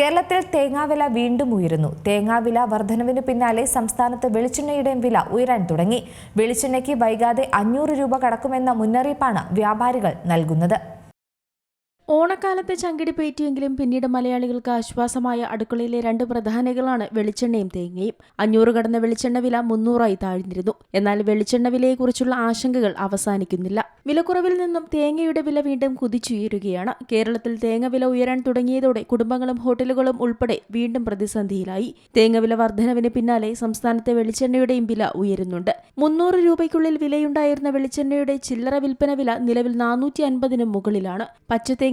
കേരളത്തിൽ തേങ്ങാവില വീണ്ടും ഉയരുന്നു. തേങ്ങാവില വർധനവിന് പിന്നാലെ സംസ്ഥാനത്ത് വെളിച്ചെണ്ണയുടെയും വില ഉയരാൻ തുടങ്ങി. വെളിച്ചെണ്ണയ്ക്ക് വൈകാതെ അഞ്ഞൂറ് രൂപ കടക്കുമെന്ന മുന്നറിയിപ്പാണ് വ്യാപാരികൾ നൽകുന്നത്. ഓണക്കാലത്തെ ചങ്കിടി പേറ്റിയെങ്കിലും പിന്നീട് മലയാളികൾക്ക് ആശ്വാസമായ അടുക്കളയിലെ രണ്ട് പ്രധാനികളാണ് വെളിച്ചെണ്ണയും തേങ്ങയും. അഞ്ഞൂറ് കടന്ന വെളിച്ചെണ്ണ വില മുന്നൂറായി താഴ്ന്നിരുന്നു. എന്നാൽ വെളിച്ചെണ്ണ വിലയെക്കുറിച്ചുള്ള ആശങ്കകൾ അവസാനിക്കുന്നില്ല. വിലക്കുറവിൽ നിന്നും തേങ്ങയുടെ വില വീണ്ടും കുതിച്ചുയരുകയാണ്. കേരളത്തിൽ തേങ്ങ വില ഉയരാൻ തുടങ്ങിയതോടെ കുടുംബങ്ങളും ഹോട്ടലുകളും ഉൾപ്പെടെ വീണ്ടും പ്രതിസന്ധിയിലായി. തേങ്ങ വില വർധനവിന് പിന്നാലെ സംസ്ഥാനത്തെ വെളിച്ചെണ്ണയുടെയും വില ഉയരുന്നുണ്ട്. മുന്നൂറ് രൂപയ്ക്കുള്ളിൽ വിലയുണ്ടായിരുന്ന വെളിച്ചെണ്ണയുടെ ചില്ലറ വിൽപ്പന വില നിലവിൽ നാനൂറ്റി അൻപതിനും മുകളിലാണ്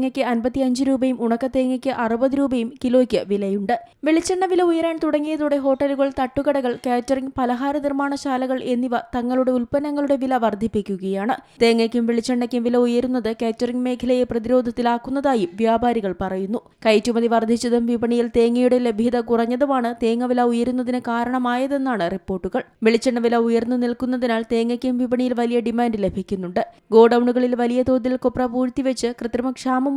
പച്ചത്തേങ്ങയ്ക്ക് അൻപത്തിയഞ്ച് രൂപയും ഉണക്കത്തേങ്ങയ്ക്ക് അറുപത് രൂപയും കിലോയ്ക്ക് വിലയുണ്ട്. വെളിച്ചെണ്ണ വില ഉയരാൻ തുടങ്ങിയതോടെ ഹോട്ടലുകൾ തട്ടുകടകൾ കാറ്ററിംഗ് പലഹാര നിർമ്മാണശാലകൾ എന്നിവ തങ്ങളുടെ ഉൽപ്പന്നങ്ങളുടെ വില വർദ്ധിപ്പിക്കുകയാണ്. തേങ്ങയ്ക്കും വെളിച്ചെണ്ണയ്ക്കും വില ഉയരുന്നത് കാറ്ററിംഗ് മേഖലയെ പ്രതിരോധത്തിലാക്കുന്നതായും വ്യാപാരികൾ പറയുന്നു. കയറ്റുമതി വർദ്ധിച്ചതും വിപണിയിൽ തേങ്ങയുടെ ലഭ്യത കുറഞ്ഞതുമാണ് തേങ്ങ വില ഉയരുന്നതിന് കാരണമായതെന്നാണ് റിപ്പോർട്ടുകൾ. വെളിച്ചെണ്ണ വില ഉയർന്നു നിൽക്കുന്നതിനാൽ തേങ്ങയ്ക്കും വിപണിയിൽ വലിയ ഡിമാൻഡ് ലഭിക്കുന്നുണ്ട്. ഗോഡൌണുകളിൽ വലിയ തോതിൽ കൊപ്ര പൂഴ്ത്തിവെച്ച് കൃത്രിമ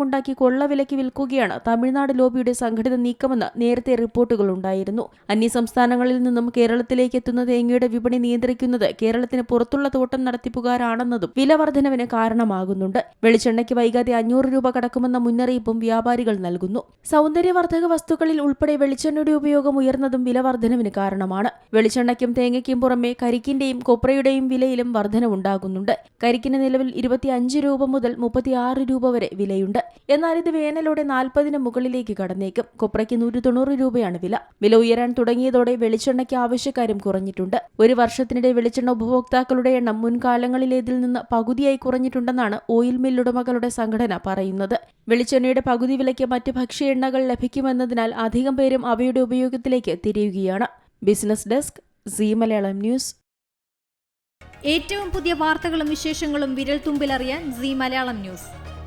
ക്ഷാമമുണ്ടാക്കി കൊള്ളവിലയ്ക്ക് വിൽക്കുകയാണ്. തമിഴ്നാട് ലോബിയുടെ സംഘടിത നീക്കമെന്ന് നേരത്തെ റിപ്പോർട്ടുകൾ ഉണ്ടായിരുന്നു. അന്യസംസ്ഥാനങ്ങളിൽ നിന്നും കേരളത്തിലേക്ക് എത്തുന്ന തേങ്ങയുടെ വിപണി നിയന്ത്രിക്കുന്നത് കേരളത്തിന് പുറത്തുള്ള തോട്ടം നടത്തിപ്പുകാരാണെന്നതും വില വർധനവിന് കാരണമാകുന്നുണ്ട്. വെളിച്ചെണ്ണയ്ക്ക് വൈകാതെ അഞ്ഞൂറ് രൂപ കടക്കുമെന്ന മുന്നറിയിപ്പും വ്യാപാരികൾ നൽകുന്നു. സൗന്ദര്യവർദ്ധക വസ്തുക്കളിൽ ഉൾപ്പെടെ വെളിച്ചെണ്ണയുടെ ഉപയോഗം ഉയർന്നതും വില വർധനവിന് കാരണമാണ്. വെളിച്ചെണ്ണയ്ക്കും തേങ്ങയ്ക്കും പുറമെ കരിക്കിന്റെയും കൊപ്രയുടെയും വിലയിലും വർധനവുണ്ടാകുന്നുണ്ട്. കരിക്കിന് നിലവിൽ ഇരുപത്തിയഞ്ച് രൂപ മുതൽ മുപ്പത്തിയാറ് രൂപ വരെ വിലയുണ്ട്. എന്നാൽ ഇത് വേനലോടെ നാൽപ്പതിന് മുകളിലേക്ക് കടന്നേക്കും. കൊപ്രയ്ക്ക് നൂറ്റി തൊണ്ണൂറ് രൂപയാണ് വില. വില ഉയരാൻ തുടങ്ങിയതോടെ വെളിച്ചെണ്ണയ്ക്ക് ആവശ്യക്കാരും കുറഞ്ഞിട്ടുണ്ട്. ഒരു വർഷത്തിനിടെ വെളിച്ചെണ്ണ ഉപഭോക്താക്കളുടെ എണ്ണം മുൻകാലങ്ങളിലേതിൽ നിന്ന് പകുതിയായി കുറഞ്ഞിട്ടുണ്ടെന്നാണ് ഓയിൽ മില്ലുടമകളുടെ സംഘടന പറയുന്നത്. വെളിച്ചെണ്ണയുടെ പകുതി വിലയ്ക്ക് മറ്റ് ഭക്ഷ്യ എണ്ണകൾ ലഭിക്കുമെന്നതിനാൽ അധികം പേരും അവയുടെ ഉപയോഗത്തിലേക്ക് തിരിയുകയാണ്. Business desk C Malayalam news. ഏറ്റവും പുതിയ വാർത്തകളും വിശേഷങ്ങളും വിരൽ തുമ്പിലറിയാൻ സി മലയാളം ന്യൂസ്.